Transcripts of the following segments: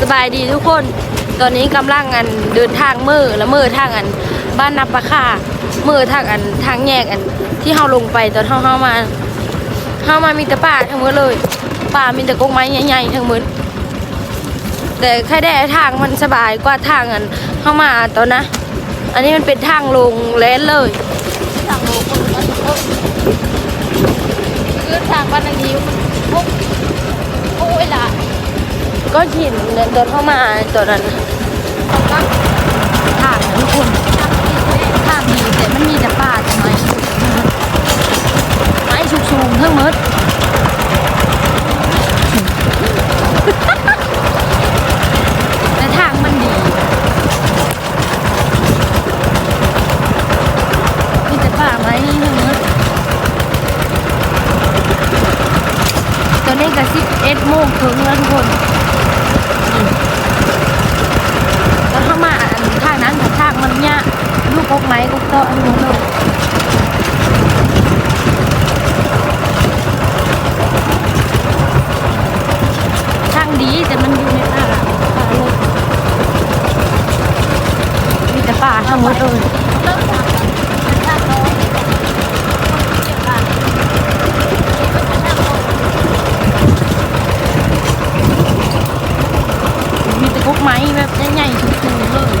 สบายดีทุกคน ตอนนี้กำลังอันเดินทางมือและมือทางอัน บ้านนับประค่ามือทางอันทางแยกอันที่เฮาลงไปตอนเฮาเฮามาเฮามามีแต่ป่าทั้งหมดเลยป่ามีแต่กงไม้ใหญ่ๆทั้งหมดแต่แค่ได้ทางมันสบายกว่าทางอันเฮามาตอนนะ อันนี้มันเป็นทางลงแลนเลยทางลกคนก็เออคือทางบ้านอันนี้มันพวกโอ้ยล่ะ ก็หินเนี่ยตอนเข้ามาตอนนั้นตอนนั้นทางทุกคนทางดีแต่มันมีแต่ป่าแต่ไม้ไม้สูงๆทั้งหมดแต่ทางมันดีมีแต่ป่าไม้ทั้งหมดตอนนี้ก็สิบเอ็ดโมงถึงแล้วทุกคน แล้วเข้ามาอันทางนั้นกับทางมันเนี่ยลูกกกไม้กกโตะอันนู้นเลยทางดีแต่มันอยู่ในป่าป่าเลยมีแต่ป่าทั้งหมดเลย เริ่มทางทางโน้นเกี่ยวกันก็จะทางโน้น มีแต่กกไม้แบบใหญ่ๆสูงๆเลย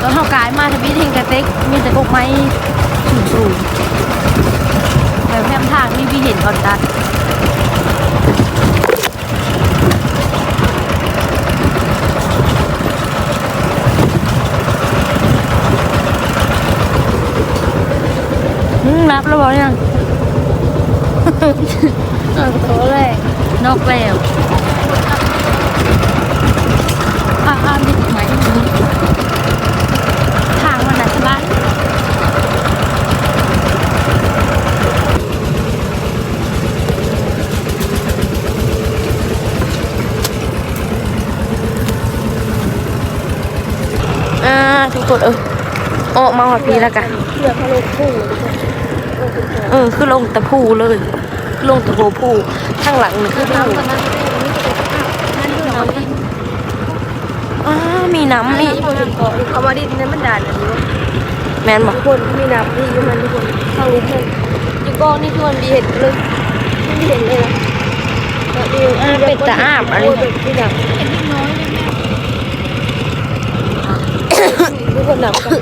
แล้วเท่ากายมาทวีทิงกระเต็กมีแต่กกไม้สูงๆแบบแคมทางนี่พี่เห็นก่อนตัด อืม รับแล้วบอกยังเออโถแรกนอกแล้วอ่าอ่าดิไหมทางมันไหนสบายอ่าทุกคนเออออกมาหอดพีแล้วกันเกี่ยวกับโลกคู่ เออคือลงตะพูเลยลงตะโพพูข้างหลังนี่คือพูน้ำตอนนั้นนี่จะเป็นภาพนั่นคือน้ำที่อ้ามีน้ำนี่นี่คนเกาะเขามาดินนั่นมันด่านอันนี้แมนบอกทุกคนมีน้ำที่อยู่มันทุกคนเข้าลุกเลยยูกองนี่คือมันมีเห็นเลยไม่เห็นเลยนะที่น้ำเห็นนิดน้อยทุกคนหนักกัน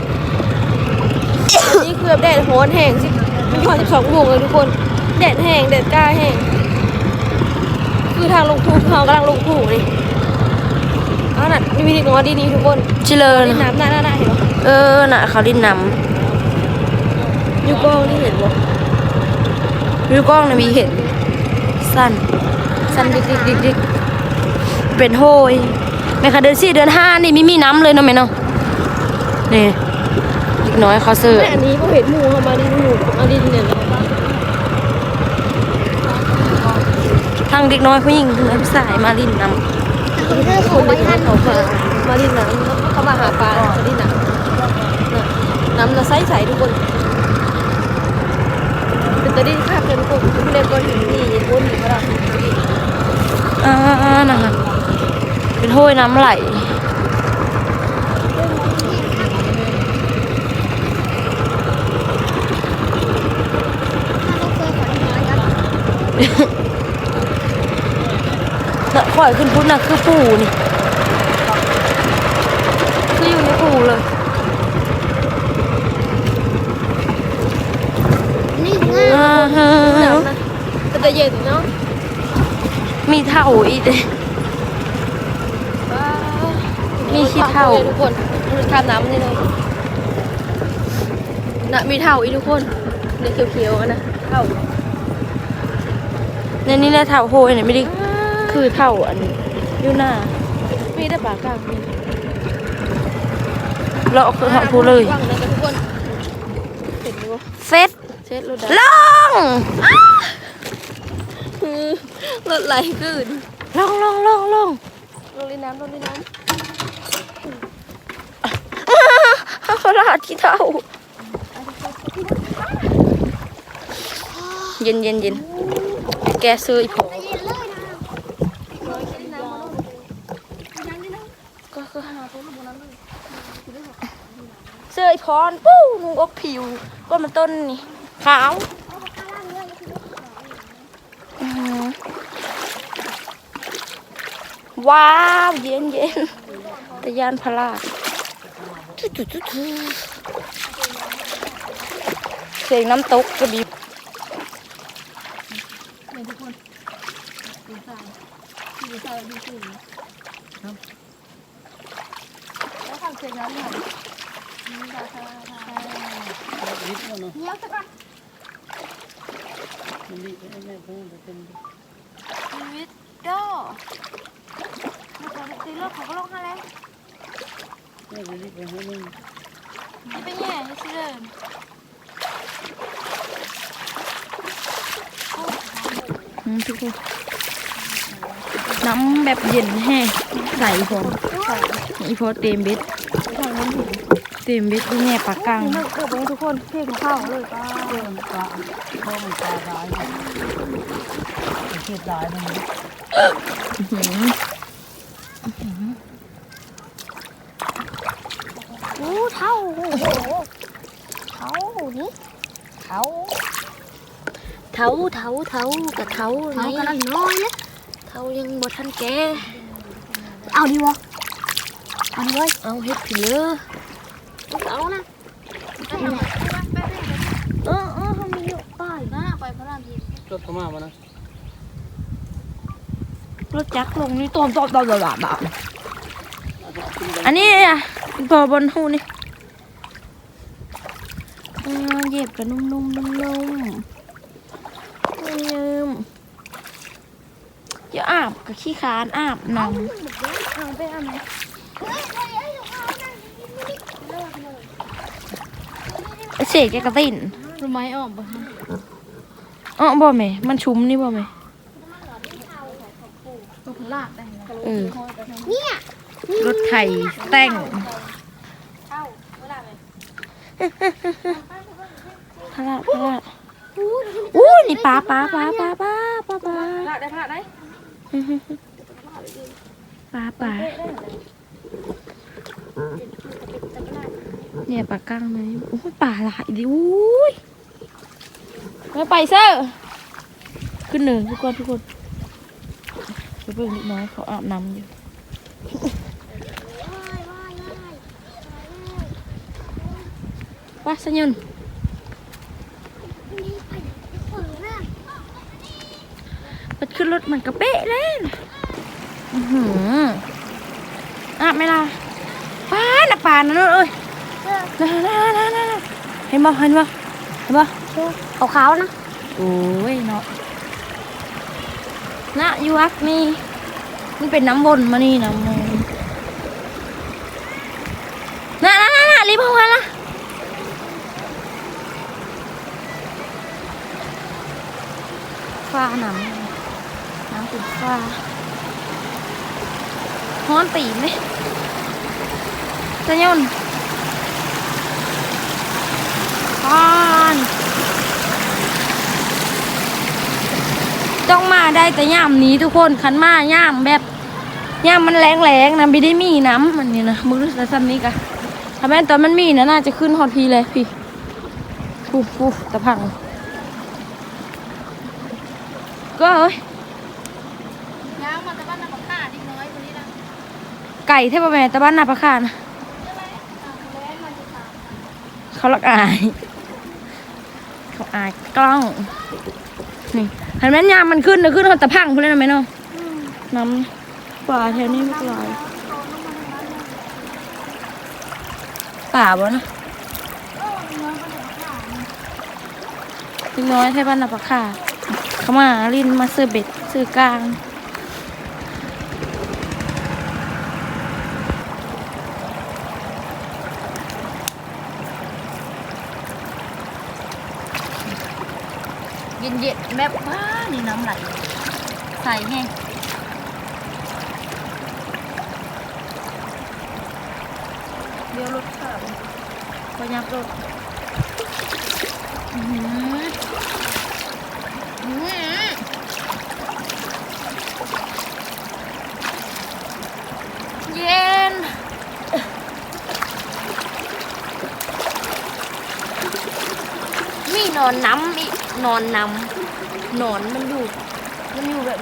นี่คือแดดโหนแห้งสิ มันอยู่สิบสองโมงเลยทุกคน แดดแห้งแดดกล้าแห้งคือทางลงทุ่งเขากำลังลงทุ่งนี่อ่านั่นมีวิธีของดีนี่ทุกคนชิเลอดินนะน้ำหน้าหน้าหน้าเห็นปะเออน่ะเขาดินน้ยูกองนี่เห็นปะำวิวกล้องนะมีเห็น สั้น สั้นดิกดิกดิกดิกเป็นโฮยแม่ค่ะเดือนสี่เดือนห้านี่มีมีน้ำเลยเนาะแม่เนาะนี่เด็กน้อยเขาซื้อแต่อันนี้ก็เห็นหมูเขามาดินหมู มาดินเนี่ยนะทางเด็กน้อยผู้หญิงผู้ชายมาดินน้คนไปท่านเขามามาดินน้ำแล้วเขามาหาปลามาดินน้ำน้ำเราใสใสทุกคนเป็นตัวดินภาพเลยทุกคนไม่ได้ก้อนหินนี่ก้อนหินก็ได้ำอ่านั่นน่ะเป็นโฮยน้ำไหล ข่อยขึ้นพุทธน่ะคือปู่นี่ คืออยู่ในปู่เลย นี่อ่าฮะหนาวนะแต่จะเย็นเนาะ มีเท่าอีกเลยมีขี้เถ้าทุกคนทำน้ำนี่เลยน่ะมีเท่าอีกทุกคนนี่เขียวๆอะนะเท่า ในนี้แหละเท่าโฮยเนี่ยไม่ได้คือเท่าอันอยู่หน้า มีแต่ปลากลางมีเราเอาคือหอพูเลยว่างนะทุกคนเห็นไหมวะเฟสเช็ดรถลได้งคือรถไหลขึ้นลงลงลงลงลงในน้ำลงในน้ำเขาลาดที่เท่าเย็นเย็นเย็น แกซื้ออีกผงเย็นเลยนะเสื้อไอพรปู้นุ่งอกผิวก้นมันต้นนี่ขาวว้าวเย็นเย็นตะยานพลาดเสียงน้ำตกกระบีบ นิดเนาะ เนี้ยสักก่อน มันดีแม่เพิ่งจะเป็น ชีวิตโดมาก่อนตีเลือกเขาก็ลงมาแล้ว แม่จะรีบไปให้มึง นี่เป็นแย่นี่สิเดิม ทุกคนน้ำแบบเย็นแห้งใส่พออีพอเต็มเบ็ดเต็มเบ็ดที่แง่ปากกังเลิกเกิดไปทุกคนเที่ยงข้าวเลยป้าเดินตาพ่อมันตาร้าได้เทียบร้ายมันหืม โอ้เท่าโอ้โหเท่านี่เท่า เท้าเท้าเท้ากับเท้าไงเท่ากำลังน้อยนะเท้ายังบ่ทันแก่เอาดีวะเอาดีเว้ยเอาเฮ็ดผิเลอเอานะเออเออเขามีอยู่ป้ายนะไปพระรามทีรถเข้ามามานะรถจักรลงนี่ตอมตอมตอมตอมตอมอันนี้อะพอบนหูนี่อ่าเหยียบกันนุ่มๆนุ่มๆ นุ่มยืมอย่าอาบกับขี้คานอาบน้เอาไปเอาไหมำเสกแกกระตินรู้ไหมออกปะอ๋อบ่แม่มันชุ่มนี่บ่แม่ตัวพลาดได้เออเนี่ยรถไถแต่งพลาดพลาด อู้นี่ปลาปลาปลาปลาปลาปลาปลาพลาดได้พลาดได้ปลาปลาเนี่ยปลากั้งเลยโอ้ยปลาหลายดิอุ้ยไม่ไปเซอร์ขึ้นหนึ่งทุกคนทุกคนไปเบิ่งนิดน้อยเขาอาบน้ำอยู่ว่าสัญญนมั ขึ้นรถมันกระเป๊ะเลยนะอือหืออาบไหมล่ะปลาน่ะปลาน่ะเนอะเอ้ยน่าน่าน่าน่าน่าเห็นบ่เห็นบ่เห็นบ่เอาขาวนะโอ้ยเนาะนะอยูวักนี่นี่เป็นน้ำวนมานี่น้ำวนน่ะน่ะน่ะน่ะรีบเข้ามาละฟ้าน้ำน้ำ เป็นฟ้าฮ้อนตีนเลยสยนฟ้านต้องมาได้แต่ย่ามนี้ทุกคนคันมาย่ามแบบย่ามมันแรงแรงๆนะไม่ได้มีน้ำมันนี่นะมือแต่ซ้ำนี้กะถ้าแม่ตอนมันมีนะน่าจะขึ้นฮอตพีเลยพี่ฟูฟูตะพังก็เอ้ยางมาแต่บ้านน้ำปลาดิน้อยคนนี้นะ ไก่เทพแม่ตะบ้านนาประคานะเขาลักอาย เขาอายกล้อง นี่เห็นไหมยามมันขึ้นนะขึ้นเขาตะพังพูดเลยนะไหมเนาะน้ำป่าแถวนี้ไม่ลายป่าบ่นะเล็กน้อยเทพบ้านนาประคาเขามาลินมาซื้อเบ็ดซื้อกลาง เย็นๆแบบบ้านี่น้ำไหลใส่ไงเดี๋ยวรถข้าวพยับรถมอืเย็นมีนอนน้ำมี นอนน้ำนอนมันอยู่ มันอยู่แบบ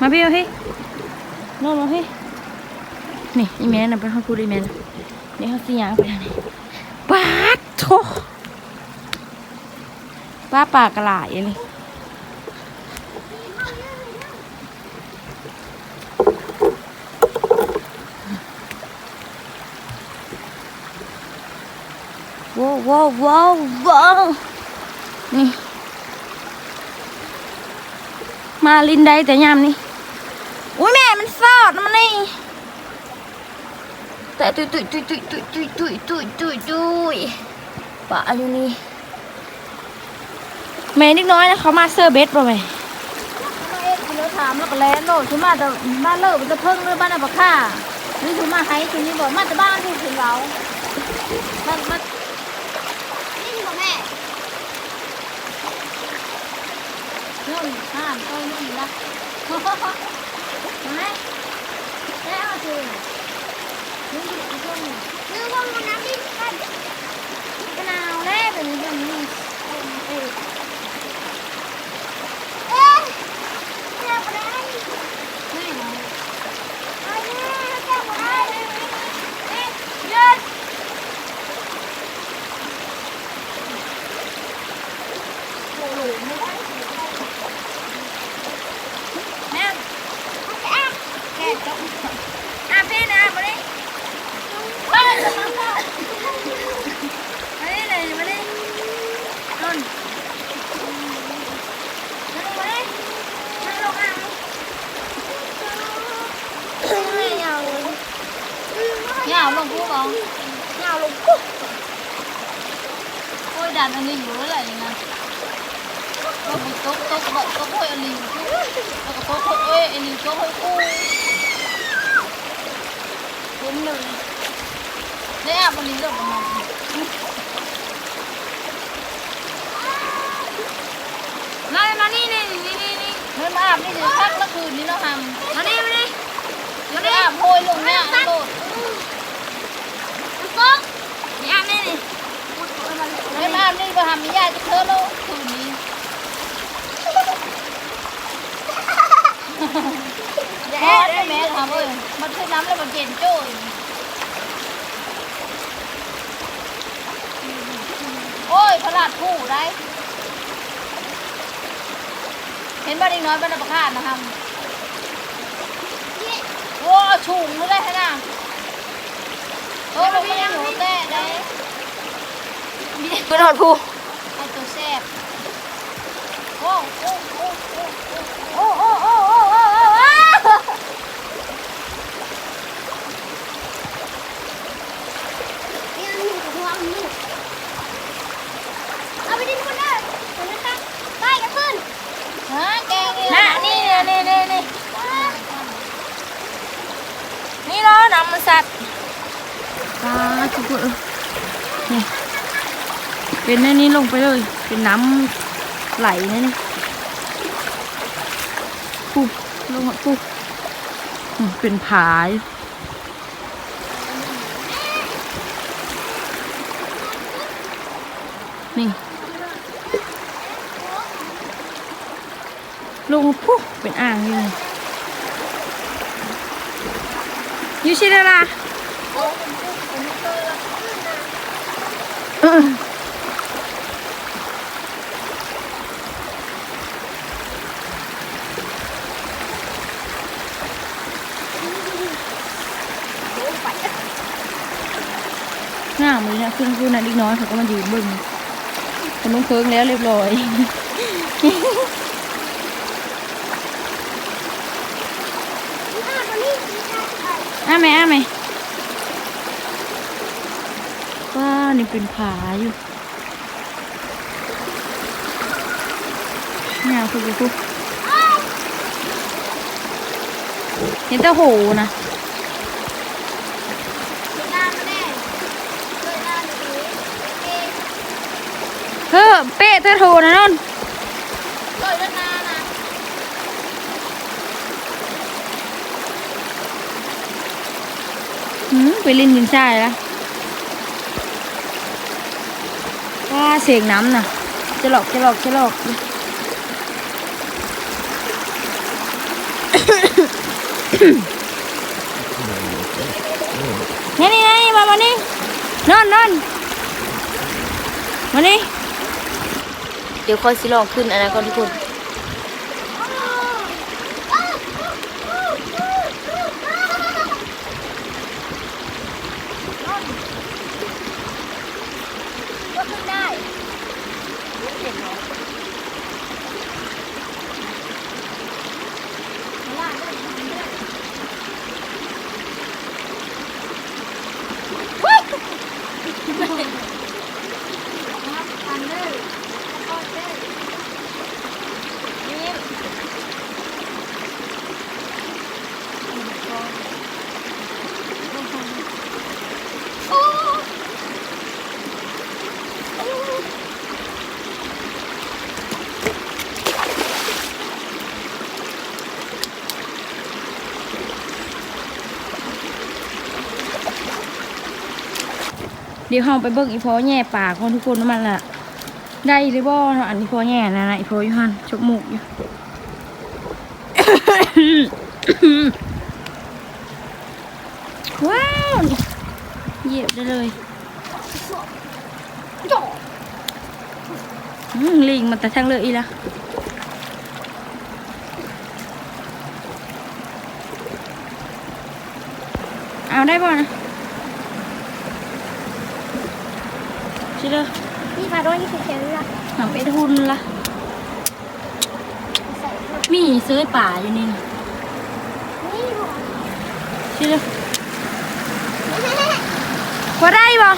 มาพี่มาพี่นอนมาพี่นี่อีแม่น่ะเป็นข้าวพูดอีแม่น่ะเดี๋ยวเขาสิยางไปทางนี้าโถป้าปากกระหลายเลย ว้าวว้าวว้าวนี่ มาลินได้แต่ยามนี่อุ้ยแม่มันสอดมันนี่แต่ตุยตุยตุยตุยตุยตุยตุยตุยตุยตุยปะอยู่นี่แม่นิดน้อยนะเขามาเซอร์เบสป่ะแม่มถามแล้วก็แลนโลดคือมาแต่บ้านเลิกมันจะเพิ่งเลยบ้านอับค่านี่คือมาไฮคือนี่บอกมาแต่บ้านที่ถึงเรามันมันนี่บอกแม่ นู่นห้ามต้นนู่นนะไหมแล้วสินี่คือช่วงนี้นึกว่ามันน้ำดิ้นกันมะนาวแร่แบบนี้แบบนี้เออเอ๊ะแม่ไปได้แม่ไหนไอ้ à phi nè mà đi mà đi này mà đi luôn nhào luôn cua con nhào luôn cua ôi đàn anh linh nữa lại nè tôi tốt tốt bận tốt hơi anh linh một chút anh linh tốt hơi cua ้มเลยเนี่ยวันนี้เราประมาณมามานี่นี่นี่นี่นี่เฮ้ยมาอาบนี่เดี๋ยวพักเมื่อคืนนี้เราทำมานี่มานี่มานี่อาบโพยลงเนี่ยโดดปุ๊บนี่อาบนี่นี่เฮ้ยมาอาบนี่เราทำมีญาติเธอโลคืนนี้ แม่เอ๊ะแม่ทำเอ้ยมันคือน้ำแล้วมันเย็นโจ้ยโอ้ยพลาดผู้ได้ เห็นบ้านอีกน้อยบ้านประคาดนะครับโอ้ฉุงเลยให้น่ะโอ้เราไม่ยังหนูแต่ได้ขึ้นหอดผู้ไอตัวแซ่บโอ้โอ้โอ้โอ้โอ้โอ้โอ้โอ้โอ้โอ้โอ้เอาไปดินคนเด้อคนนั้นตั้งไปกับพื้น ฮะแกงนี่ น่ะนี่เนี่ยนี่นี่นี่ น้ำมันสัตว์ปลาทุกคนนี่เป็นในนี้ลงไปเลย เป็นน้ำไหลนะนี่ปุ๊บลงมาปุ๊บเป็นผายนี่ลงปุ๊บเป็นอ่างนี่ เลยยูชิดาราเออหน้ามือเนี่ยเครื่องพูดนะเล็กน้อยเขาก็มายืนเบึ้งคนลุงเคิงแล้วเรียบร้อย อ้าไหมอ้าไหมว้านี่เป็นผาอยู่เนี่ยคือคือเห็นแต่โหนะหน้ามาแน่เลยหน้าหนูเอ๊ะเฮ้อเป๊ะเธอโทรนะนนเลยหน้านะ หืม ไปเล่นยินซ่ายละว่าเสียงน้ำน่ะจะหลอกจะหลอกจะหลอกนี่นี่นี่มามานี่นอนนอนมานี่เดี๋ยวคอยสิลองขึ้นอันนั้นก่อนทุกคน ก็ขึ้นได้ เดี๋ยวเราไปเบิ่งอีพอแย่ปากของทุกคนว่ามันละได้หรือบ่เนาะอันอีพอแย่นะนะอีพออยู่หันชกมูกอยู่ว้าวเหยียบได้เลยอืมลิงมันแต่ทางเลยอีละเอาได้บ่นะ ชิเลยนี่พาด้วยที่เขียวๆละหนังเป็ดหุ่นละมีซื้อป่าอยู่นี่นะนี่ดูชิเลยพอได้บ่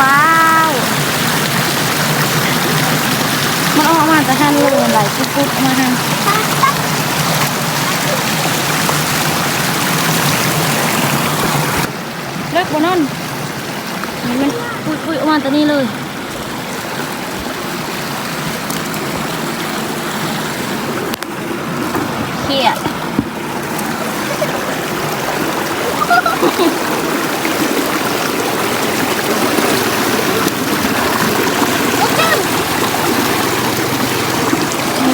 ว้าว มันออกมาแต่ทันลงไหลปุ๊บๆออกมาทัน เล็กกว่านั้นมันปุยๆออกมาแต่นี่เลย เครียด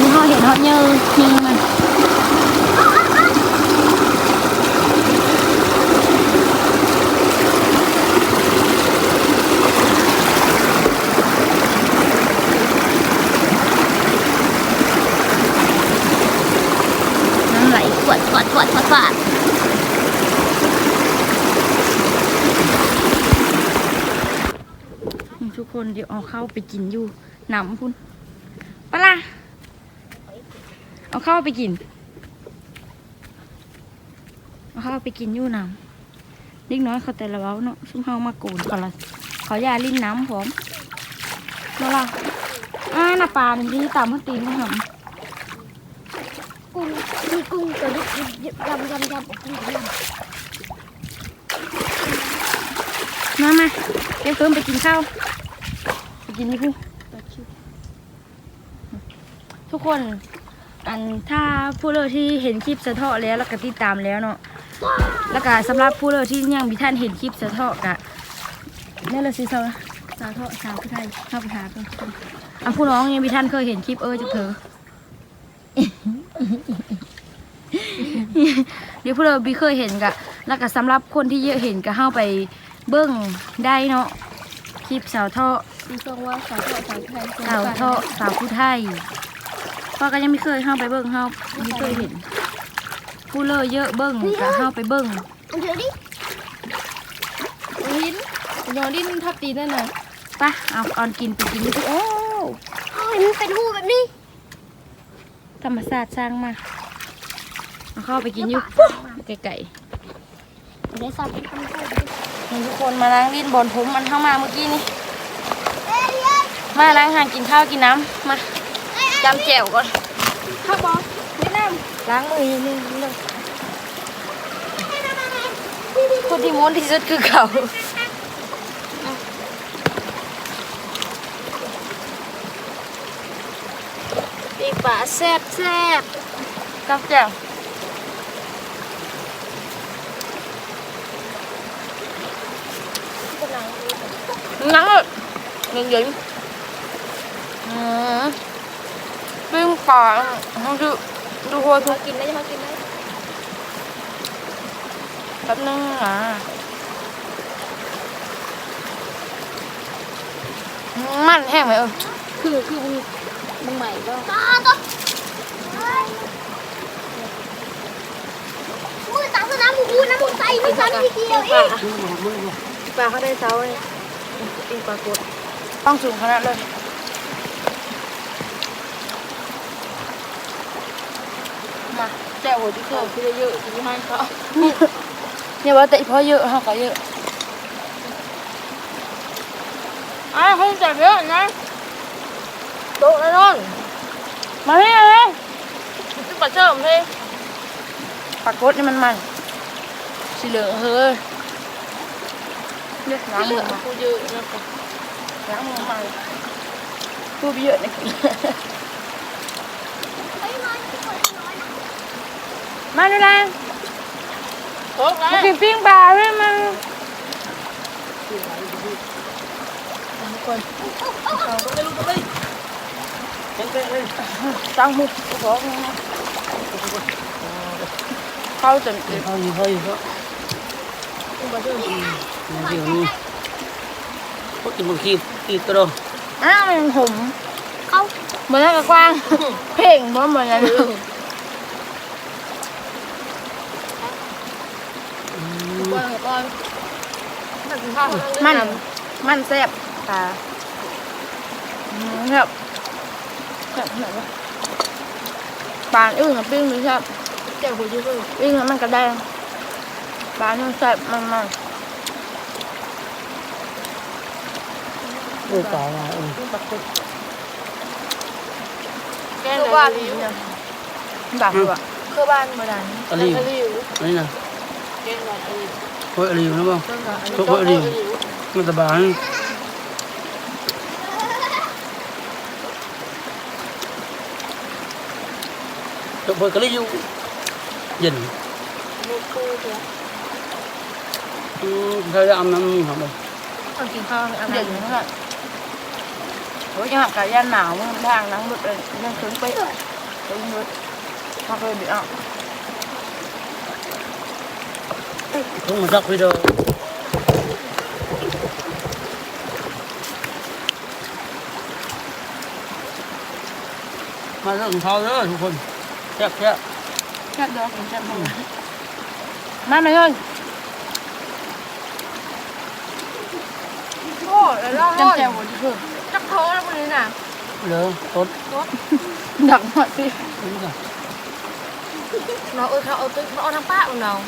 นี่เขาเห็นเขาเยอะยิงมันน้ำไหลขวดขวดขวดขวดขวดนี่ทุกคนเดี๋ ยวเอาเข้าไปกินอยู่หนำพุ่นปะล่ะเอาเข้าไปกิน เอาเข้าไปกินอยู่หนำเล็กน้อยเขาแต่ละเว้าเนาะซุ่มเฮามาโกนก่อนละเขายาลิ้นน้ำพร้อมปะล่ะอ้าหน้าปลานี่ที่ตามเขาตีนเขาหำกุ้งมีกุ้งตัวนี้ยำยำยำยำกุ้งยำมามาเดี๋ยวเพิ่มไปกินข้าวไป กินนี่พูทุกคน อันถ้าผู้เลอที่เห็นคลิปสะเทาะแล้วแล้วก็ติดตามแล้วเนาะแล้วก็สำหรับผู้เลอที่ยังมีท่านเห็นคลิปสะเทาะกะนี่เลยสิสาวสาวเทาะสาวผู้ไทยเข้าไปหาเพิ่นอะผู้น้องยังมีท่านเคยเห็นคลิปเออจากเธอเดี๋ยวพวกเราบีเคยเห็นกะแล้วก็สำหรับคนที่เยอะเห็นก็เข้าไปเบิ้งได้เนาะคลิปสาวเทาะ มีทรงว่าสาวเทาะสาวไทยสาวเทาะสาวผู้ไทยพ่อก็ยังไม่เคยเข้าไปเบิ้งเข้าไม่เคยเห็น ผู้เลอเยอะเบิ้งก็เข้าไปเบิ้งอันเดียวดิลิ้นยอลิ้นทับตีนั่นน่ะปะเอาเออนกินไปกินนี่โอ้โอ้ยมันเป็นหูแบบนี้ ธรรมศาสตร์สร้างมาเอาเข้าไปกินอยู่ไก่เดี๋ยวสับทำใส่ๆเห็นทุกคนมาล้างลิ้นบอลผมมันเข้ามาเมื่อกี้นี่ มาล้างหางกินข้าวกินน้ำมาจำแจ่วก่อนข้าวบอสแนะนล้างมือนิดนึงเลยคนที่ม้วนที่สุดคือเขาปีกปลาแซ่บแซ่บกับแจ่วนังเลยยิงยิง อืมปิ้งปลาเขาดูดูหัวทุมากกินได้มากินได้แป๊บนึงอะมันแห้งไหมเออคือคือมึงมึงใหม่ก็มือตังสนามหมูน้ำใส่ไมือสันทีเดียวเองมือมามือมาปลาเขาได้เซาเลยอีปลากดต้องสูงขนาดเลยมา แจ่วหัวที่เคเออยคือเยอะที่ให้เขาเนี่ยว่าแต่เพราะเยอะเขาก็เยอะอะเขาจับเยอะนะโต๊ะแล้วนอนมาพี่มาพี่ขึ้นปลาเชิมพี่ปลากดนี่มันมันสีเหลืองเฮ้ยเลือกน้ำเหลืมืออมากูเยอะนะล้างมือมาพูดเยอะนะ มาดูแลโต๊ะแล้วมากินปิ้งปลาด้วยมันเต้นเต้นเลยตั้งมุกขอเข้าจน เขาอยู่เขาอยู่เขาเดี๋ยวนี้พวกที่ มันขี้ขี้ตัวอ้าวมันผมเข้าเหมือนกับกว้างเพ่งเพราะเหมือนกันก้อนก้อนมันกินข้าวมันมันแซ่บตาอืมครับแซ่บขนาดว่าปลาอื่นกับปิ้งไม่แซ่บเจ้ากูเยอะเลยปิ้งแล้วมันกระแดงปลาเนี่ยแซ่บมันมันเออตายแล้วเออแกงบ้านนี้แบบคือว่าคือบ้านโบราณอะไรอยู่อะไรอยู่อันนี้นะแกงบ้านอะไรโอ้ยอะไรอยู่นะบ้างโต๊ะอะไรอยู่มันตะบานตัวพอยก็เลยอยู่เย็นลู กกูเถอะอืมเขาจะอาบน้ำครับผมต้องกินข้าวอันเดียวอยู่นั่นแหละโ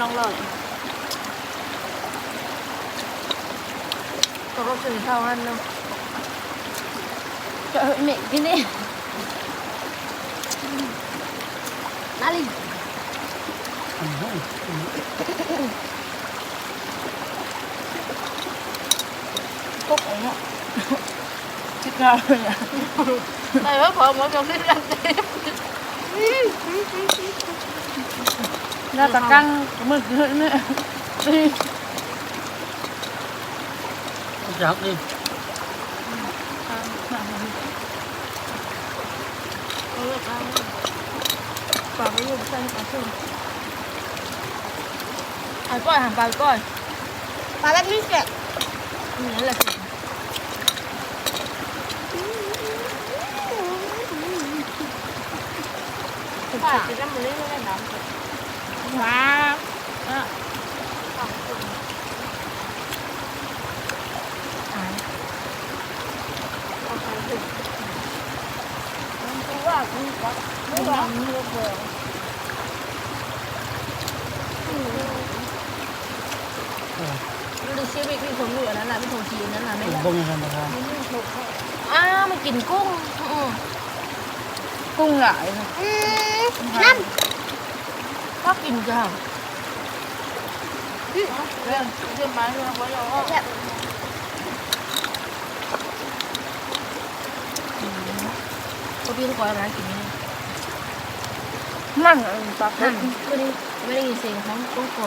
มาชิมลองเลยตัวก็สื่อเท่ากันเนาะจะเหม็นที่ นี่นาลีอืมตกเนาะชิคาเลยอะแต่ว่าพอมากับเรื่องกันเต็มน่าตะกังมือเฮ้ยเนี่ยจักดิปากไม่ยุ่งใส่ปากซึ่งไอ้ก้อยหันไปก้อย ปากแบบนี้แกะนี่แหละสิปากจะได้มันเล่นไม่ได้น้ำว้าอะมันดูชีวิตที่ผมอยู่อันนั้นน่ะเป็นของชีนั้นน่ะไม่ผมได้ก็ไม่ทำนะครับอ้าวมันกินกุ้งอือกุ้งหลายนะนั่น ก็กินจ้าเรื่องเรื่องไม้เรื่องไว้เราก็แบบก็พี่ก้อยร้านกินนี่มันปักนั่นคือนี่ไม่ได้ยินเสียงของกุ้งกด